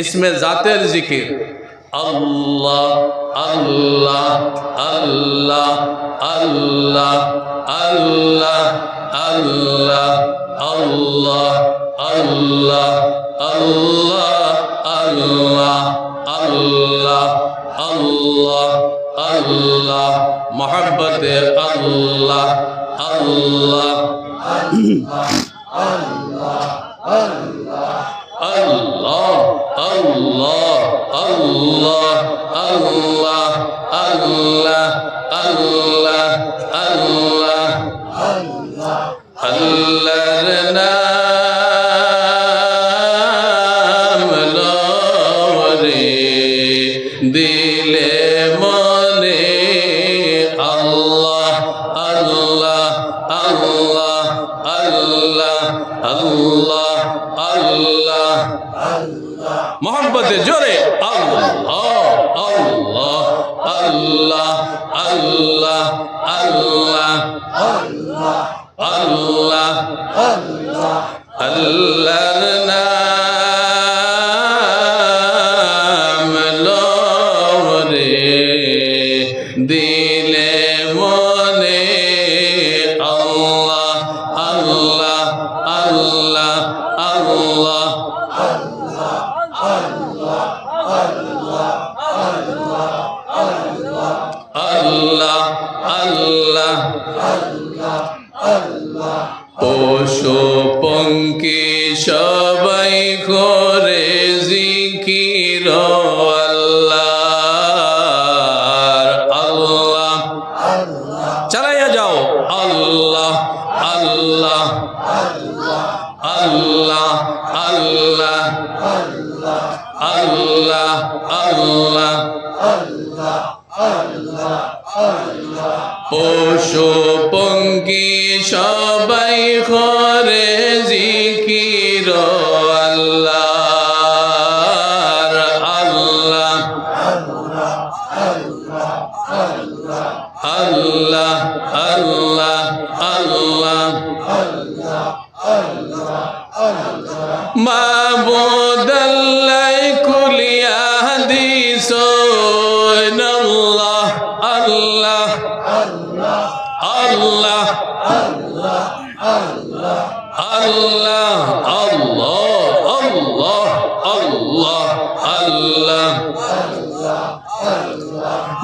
ইসমে জাতের জিকির আল্লাহ আল্লাহ আল্লাহ আল্লাহ আল্লাহ আল্লাহ আল্লাহ আল্লাহ আল্লাহ আল্লাহ আল্লাহ আল্লাহ আল্লাহ মোহাম্মতে আল্লাহ আল্লাহ আল্লাহ আল্লাহ আল্লাহ আল্লাহ দিলে মনে আল্লাহ আল্লাহ আল্লাহ আল্লাহর নাম লরে দিলে মনে আল্লাহ আল্লাহ আল্লাহ আল্লাহ আল্লাহ। আল্লাহ আল্লাহ। চালাইয়া যাও। পশু পঙ্কি আল্লাহ আল্লাহ আল্লাহ। মাবুদাল্লাই কুলিয়া this Allah. Allah Allah. Allah Allah Allah. Allah Allah.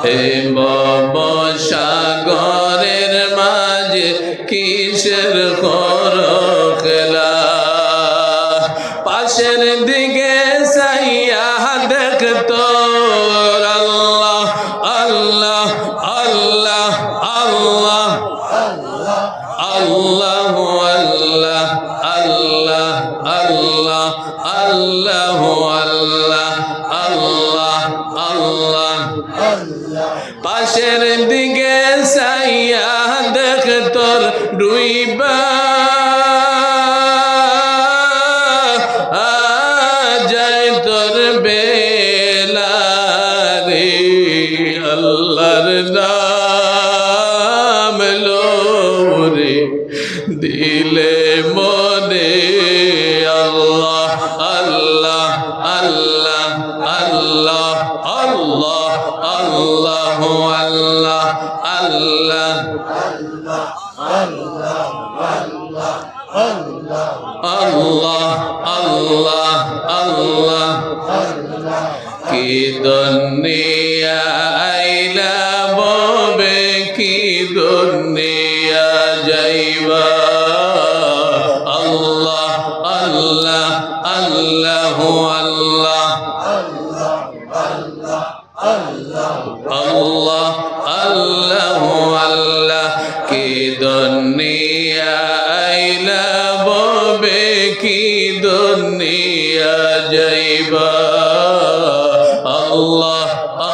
Hey Bob সাগরের মাঝে কিসের কর খেলা? পাশের দিকে সাইয়া দেখতো আল্লাহ আল্লাহ আল্লাহ আল্লাহ আল্লাহ পাশের দিকে সাইয়া দেখ তোর ডুইবা আল্লাহ আল্লাহ। কি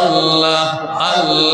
আল্লাহ আল্লাহ।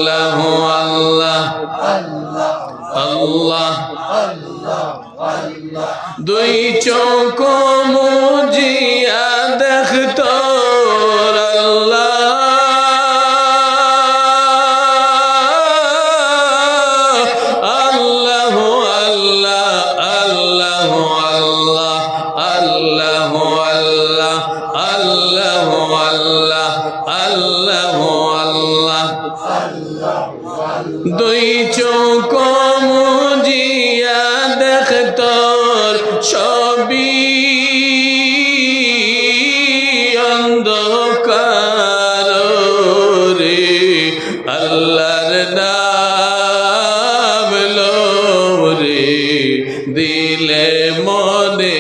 দিলে মনে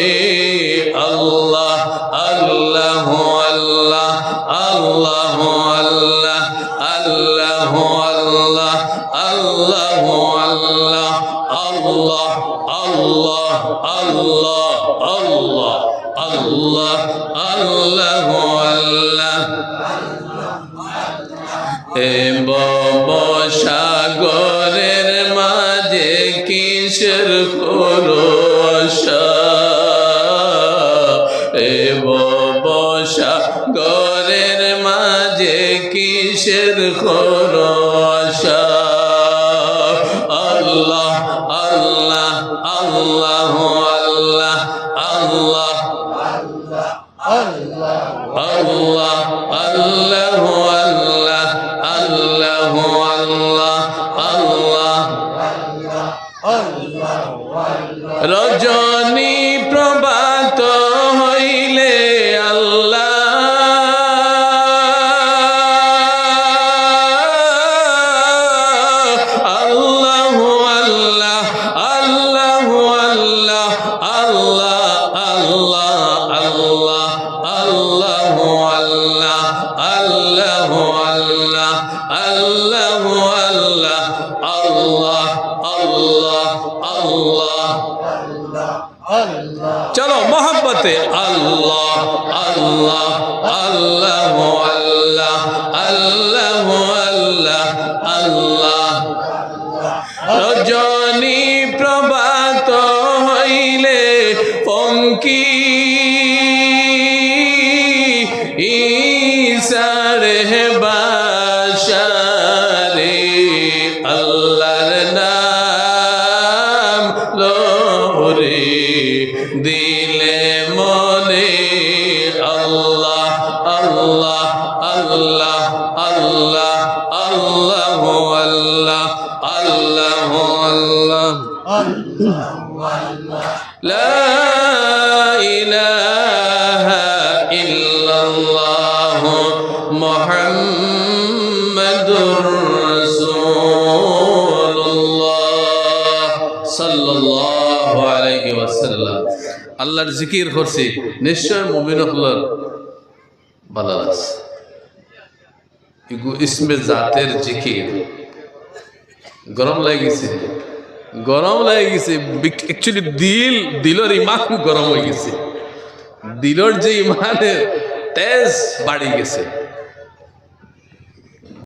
আল্লাহ আল্লাহ আল্লাহ আল্লাহ আল্লাহ আল্লাহ আল্লাহ আল্লাহ আল্লাহ আল্লাহ আল্লাহ আল্লাহ আল্লাহ আল্লাহ আল্লাহ আল্লাহ গরের মাঝে কিসের খরচ আল্লাহ আল্লাহ চলো মোহাম্মতে আল্লাহ আল্লাহ আল্লাহ আল্লাহ আল্লাহ। দিলে মনে আল্লাহ আল্লাহ আল্লাহ আল্লাহ আল্লাহ আল্লাহ আল্লাহ আল্লাহ আল্লাহ লা ইলাহা ইল্লাল্লাহ মুহাম্মদ আল্লাহর জিকির করছি, নিশ্চয় মমিন হলার ভালো আছে। ইসমে জাতের জিকির। গরম লাগিছে গরম লাগে গেছে। অ্যাকচুয়ালি দিল দিলর ইমান গরম হয়ে গেছে। দিলর যে ইমানের তেজ বাড়ি গেছে।